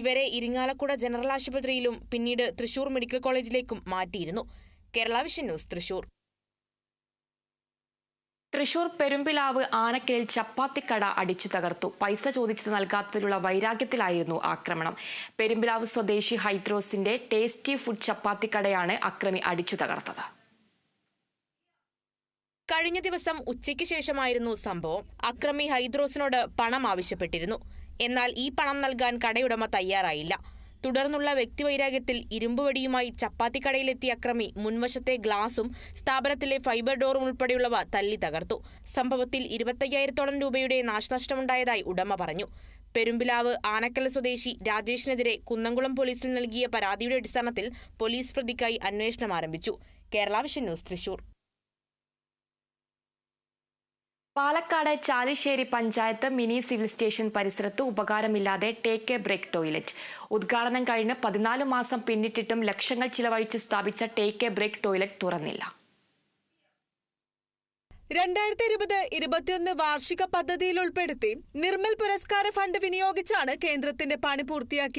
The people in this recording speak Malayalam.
ഇവരെ ഇരിങ്ങാലക്കുട ജനറൽ ആശുപത്രിയിലും പിന്നീട് തൃശൂർ മെഡിക്കൽ കോളേജിലേക്കും മാറ്റിയിരുന്നു. Kerala vision news Thrissur. Thrissur Perumpilavu ആനക്കലിൽ ചപ്പാത്തിക്കട അടിച്ചു തകർത്തു. പൈസ ചോദിച്ചത് നൽകാത്തതിലുള്ള വൈരാഗ്യത്തിലായിരുന്നു ആക്രമണം. പെരുമ്പിലാവ് സ്വദേശി ഹൈദ്രോസിന്റെ ടേസ്റ്റി ഫുഡ് ചപ്പാത്തിക്കടയാണ് അക്രമി അടിച്ചു തകർത്തത്. കഴിഞ്ഞ ദിവസം ഉച്ചയ്ക്ക് ശേഷമായിരുന്നു സംഭവം. അക്രമി ഹൈദ്രോസിനോട് പണം ആവശ്യപ്പെട്ടിരുന്നു. എന്നാൽ ഈ പണം നൽകാൻ കടയുടമ തയ്യാറായില്ല. തുടർന്നുള്ള വ്യക്തിവൈരാഗ്യത്തിൽ ഇരുമ്പുവടിയുമായി ചപ്പാത്തിക്കടയിലെത്തിയ അക്രമി മുൻവശത്തെ ഗ്ലാസും സ്ഥാപനത്തിലെ ഫൈബർ ഡോറും ഉൾപ്പെടെയുള്ളവ തല്ലി തകർത്തു. സംഭവത്തിൽ ഇരുപത്തയ്യായിരത്തോളം രൂപയുടെ നാശനഷ്ടമുണ്ടായതായി ഉടമ പറഞ്ഞു. പെരുമ്പിലാവ് ആനക്കൽ സ്വദേശി രാജേഷിനെതിരെ കുന്നംകുളം പോലീസിൽ നൽകിയ പരാതിയുടെ അടിസ്ഥാനത്തിൽ പോലീസ് പ്രതിക്കായി അന്വേഷണം ആരംഭിച്ചു. Kerala vision news Thrissur. Palakkad Chalissery panchayat mini civil station പരിസരത്ത് ഉപകാരമില്ലാതെ ടേക്ക് എ ബ്രേക്ക് ടോയ്ലറ്റ് ഉദ്ഘാടനം കഴിഞ്ഞ് പതിനാല് മാസം പിന്നിട്ടിട്ടും ലക്ഷങ്ങൾ ചിലവഴിച്ച് സ്ഥാപിച്ച ടേക്ക് എ ബ്രേക്ക് ടോയ്ലറ്റ് തുറന്നില്ല. രണ്ടായിരത്തി ഇരുപത് ഇരുപത്തിയൊന്ന് വാർഷിക പദ്ധതിയിൽ ഉൾപ്പെടുത്തി നിർമ്മൽ പുരസ്കാര ഫണ്ട് വിനിയോഗിച്ചാണ് കേന്ദ്രത്തിന്റെ പണി പൂർത്തിയാക്കി